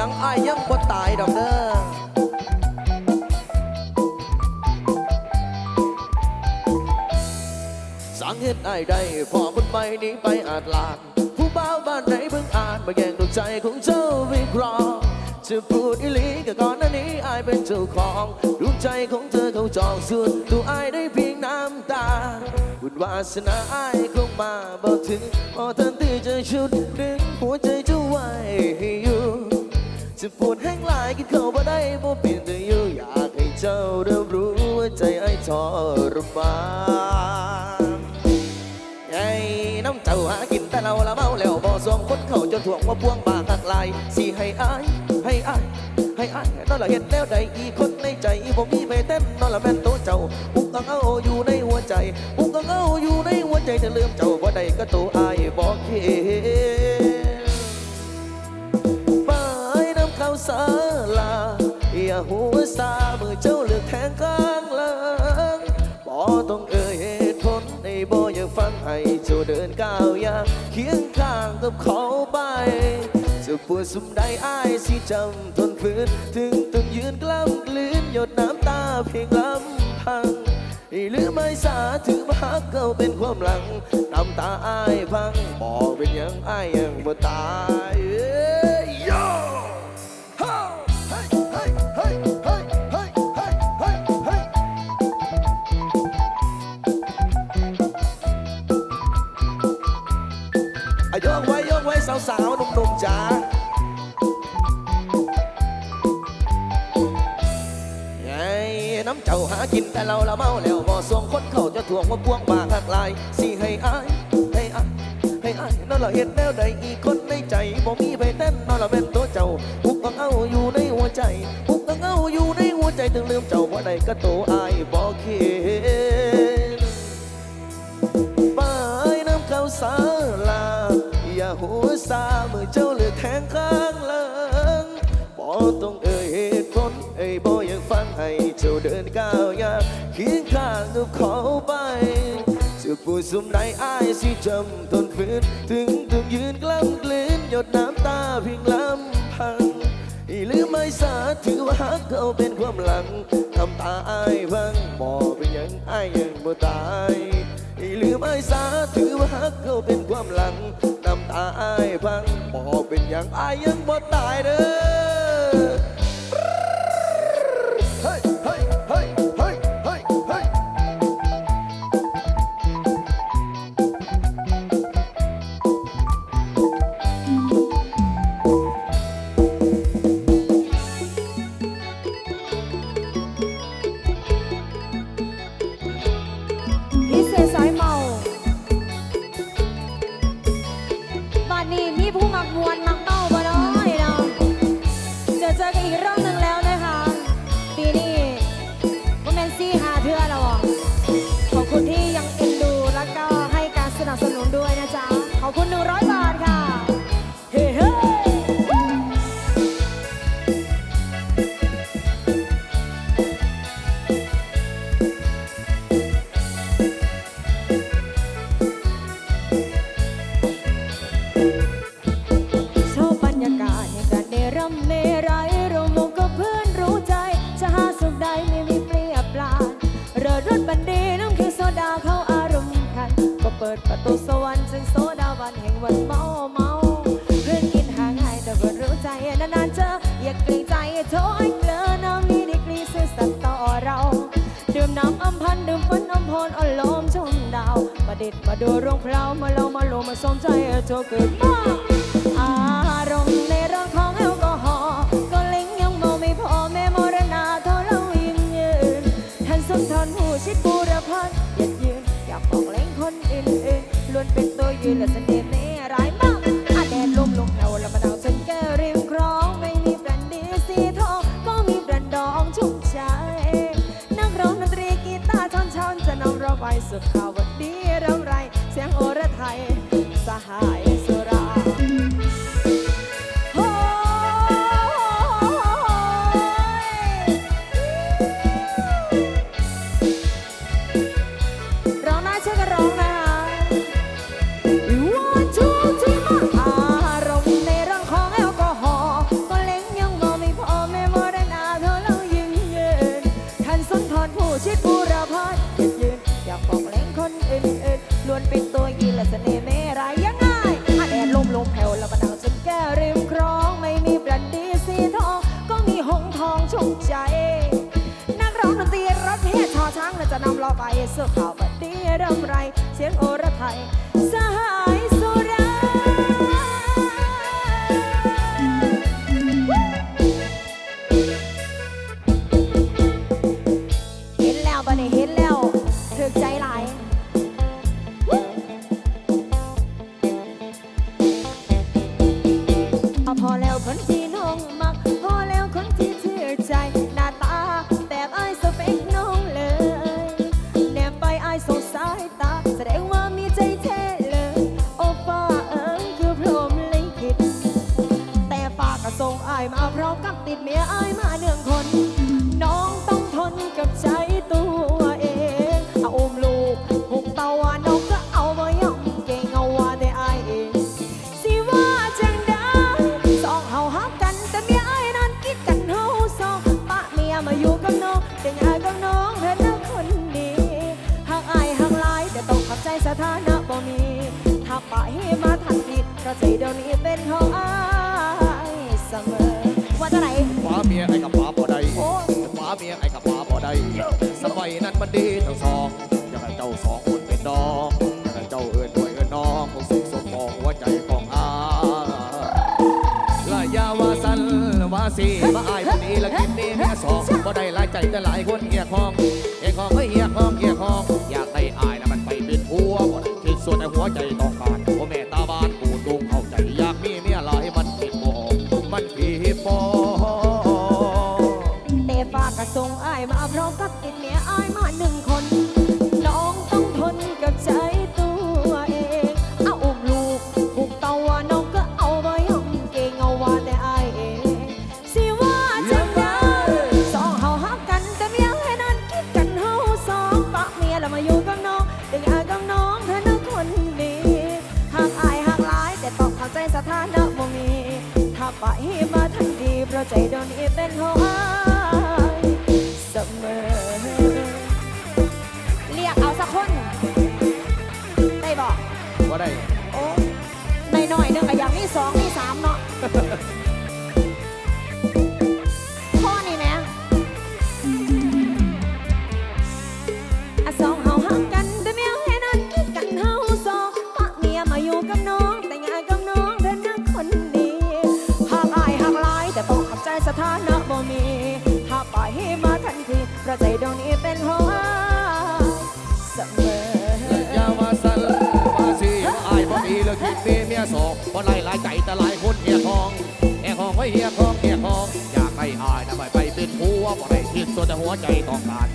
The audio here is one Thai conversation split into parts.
หยังอายยังบ่ตายดอกเด้อสังเหตุไอ้ายได้พอคนใหม่นี้ไปอาจลานผู้บ่าวบ้านไหนเบิ่งอ่านมาแย่งดวงใจของเจ้าวิเคราะห์จะพูดอีหลีก็ก่อนหน้านี้อายเป็นเจ้าของดวงใจของเธอเขาจองส่วนตัวอายได้เพียงน้ำตาบุญวาสนาอายคงมาบ่ถึงพอทันที่จะชุดดึงหัวใจจ้าไว้ เจ้าได้รู้ว่าใจไอ้ทรมานไอ้น้ำเจ้าหากินแต่เราละเมาแล้วบ่สองคนเขาจนถ่วงว่าพวงบากหักลายสิให้อายให้อายให้อายนั่นละเห็นแล้วใดอีคนในใจบ่มีไม่เต้นนั่นละแม่นโตเจ้าปุกกังเอาอยู่ในหัวใจปุกกังเอาอยู่ในหัวใจจะลืมเจ้าบ่ได้ก็ตัวอายบ่เข็ไปน้ำข้าวสาลา ย่าหัวซาเมื่อเจ้าเลือกแทงข้างหลังบ่ต้องเอ่ยเหตุผลในบ่อยากฟังให้เจ้าเดินก้าวอย่างเคียงข้างกับเขาไปจะปวดสุมใดอ้ายสิจำทนฝืนถึงต้องยืนกล้ำกลืนหยดน้ำตาเพียงลำพังหรือไม่สาถือมาหักเก่าเป็นความหลังน้ำตาอ้ายพังบอกเป็นยังอ้ายยังบ่ตาย จ๋าไอ้น้ำเจ้าหากินแต่เราละเมาแล้วบ่ส่งคนเขาจะทวงว่าพวงบากหักลายสิให้อายให้อายให้อายนั่นละเห็นแล้วใดอีกคนในใจบ่มีไปเต้นนั่นละเป็นตัวเจ้าปุกกังเอาอยู่ในหัวใจปุกกังเอาอยู่ในหัวใจถึงลืมเจ้าบ่ได้ก็ตัวอายบ่เข็นปายน้ำเข้าสาลาอย่า หัวซาเมื่อเจ้าเลือกแทงข้างหลังบ่ต้องเอ่ยเหตุผลเอ้ยบ่อยากฟังให้เจ้าเดินก้าวยางเคียงข้างกับเขาไปจะปวดสุมใดอ้ายสิจำทนฝืนถึงต้องยืนกล้ำกลืนหยดน้ำตาเพียงลำพังอีหรือไม่สาถือว่าหักเขาเป็นความหลังทำตาอายพังบอกเป็นยังอายยังบ่ตายอีหรือไม่สาถือว่าหักเขาเป็นความหลัง ตาอ้ายพังบอกเป็นอย่างอ้ายยังบ่ตายเด้อ มารมาโลมาสมใจเธอเกิดมาอารมณ์ในเรื่องของแอลกอฮอล์ก็เล็งยังเมาไม่พอแม่มรณาเท่าเรายิงยืนทันสุนทรผู้ชิดบูรพันยัดยืนอยากบอกเล็งคนอื่นๆล้วนเป็นตัวยืนและเสน่ห์ สื้อขาวบัดดีรำไร เสียงโอระไทย สิเดี๋ยวนี้เป็นของอายเสมอ ว่าจะไหนฟ้าเมียไอ้กับฟ้าบ่ได้โอ้ฟ้าเมียไอ้กับฟ้าบ่ได้สมัยนั้นมันดีทั้งสองอยากให้เจ้าสองคนเป็นน้องอยากให้เจ้าเอื่อญด้วยเอิอน้องของสุขสมปองหัวใจของอายละอยาวาสันว่าสีมาอายคนนี้ละกินนี้เมียสองบ่ได้หลายใจแต่หลายคนเอียกห้องเอียกห้องเฮ้เอียกห้องเอีย เฮียทองเฮียทองอยากให้อายนะไปไปเป็นผัวบ่ได้คิดส่วนแต่หัวใจต้องการ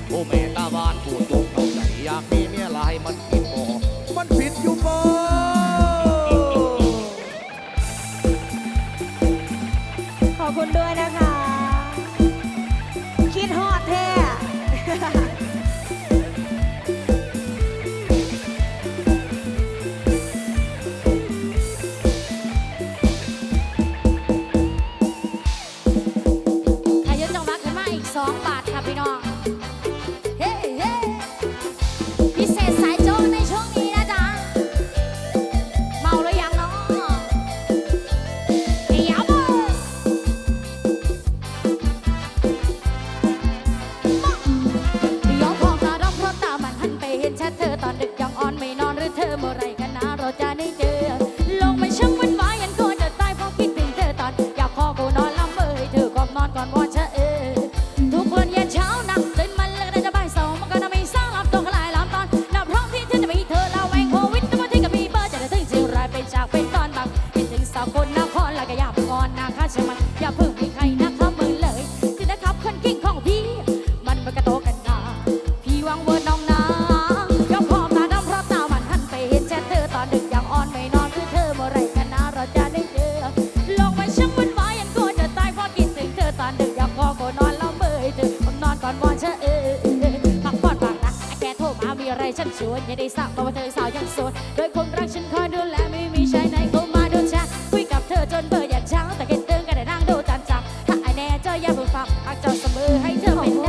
เธออย่างช้างแต่เก็นตึงก็ได้นั่งดูจันจับถ้าไอแน่เจ้าอย่าเพิ่งฟังอักจ้เสมอให้เธอไป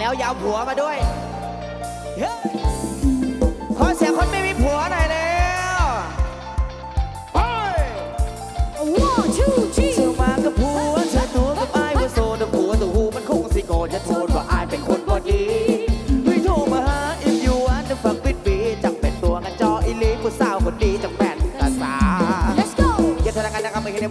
แล้วยาวผัวมาด้วยเฮ้ขอเสียงคนไม่มีผัวหน่อยแล้ว One, two,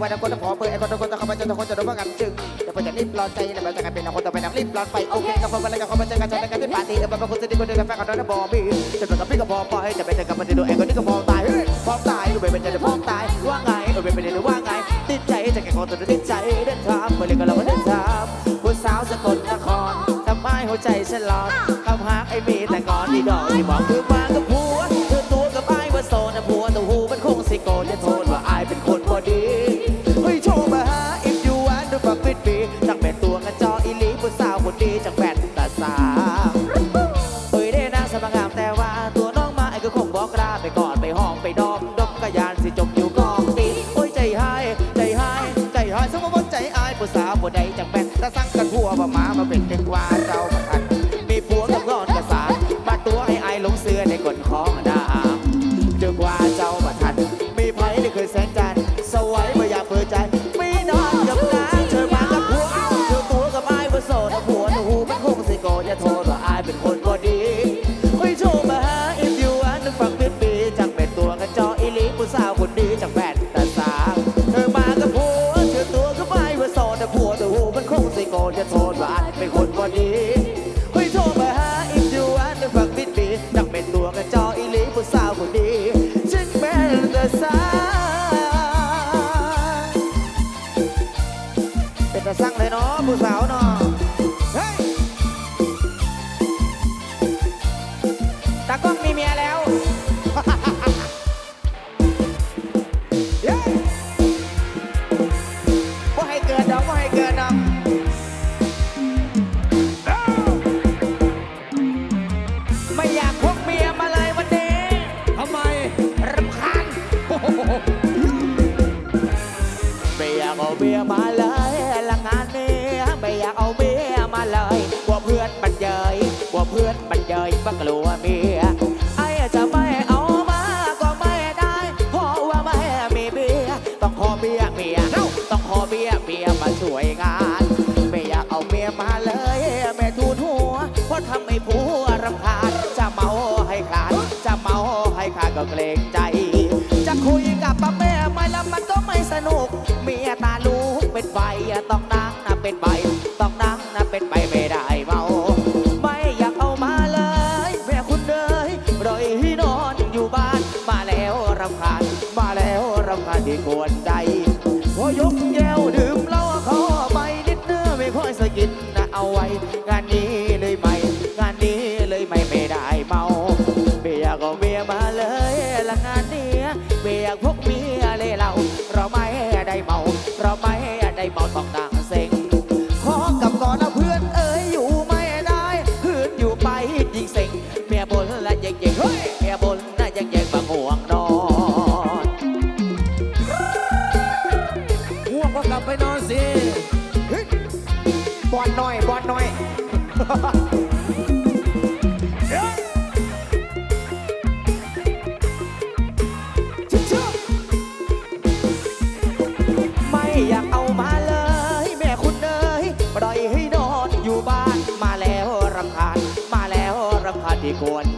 นักคนขอเปิอไอ้คนทุกคนต้องเข้ามาเจอทุกคนจะรู้ว่ากันจึงแต่พอจะรีบร้อนใจแต่เราจะกลาเป็นคนต้องไปนักรีบร้อนไปโอเคกับคนมาแล้วกับคนมาเจอกันฉันกันที่ปาร์ตี้เออมาเป็คนสนิทคนเดียวกันแฟนกันนั้นบอบีจะเป็นกับพี่ก็พอไปล่จะไปเจอกับมันจะดูเอ้คนนี้ก็พอตายพร้อมตายดูไปเป็นจะได้พร้อมตายว่าไงเออเป็นไปเลยว่าไงติดใจจะแก่คนตัวติดใจเดินทางไปเลยก็เราเดินทางผู้สาวสกลนครทำให้หัวใจฉันร้อนคำหาไอ้มีแต่ก่อนที่ดอกที่บอกคือมาก็ ดีจากแฟนตาสาว ตากล้มีเมียแล้ว หัวรำคาญจะเมาให้ขาด จะเมาให้ขาดก็เกรงใจ จะคุยกับป้าแม่ไม่ละมันก็ไม่สนุก เมียตาลูกเป็นใบต้องนั่งนะเป็นใบต้องนั่งนะเป็นใบไม่ได้เมาไม่อยากเอามาเลยแม่คุณเลยปล่อยที่นอนอยู่บ้าน มาแล้วรำคาญมาแล้วรำคาญที่กวนใจพอยกแก้วดื่มเหล้าเขาไปนิดเนื้อไม่ค่อยสะกิดนะเอาไว้ ไปนอนสิบอดหน่อยบอดหน่อย ไม่อยากเอามาเลย แม่คุณเอ๋ยปล่อยให้นอนอยู่บ้าน มาแล้วรำคาญมาแล้วรำคาญที่ควร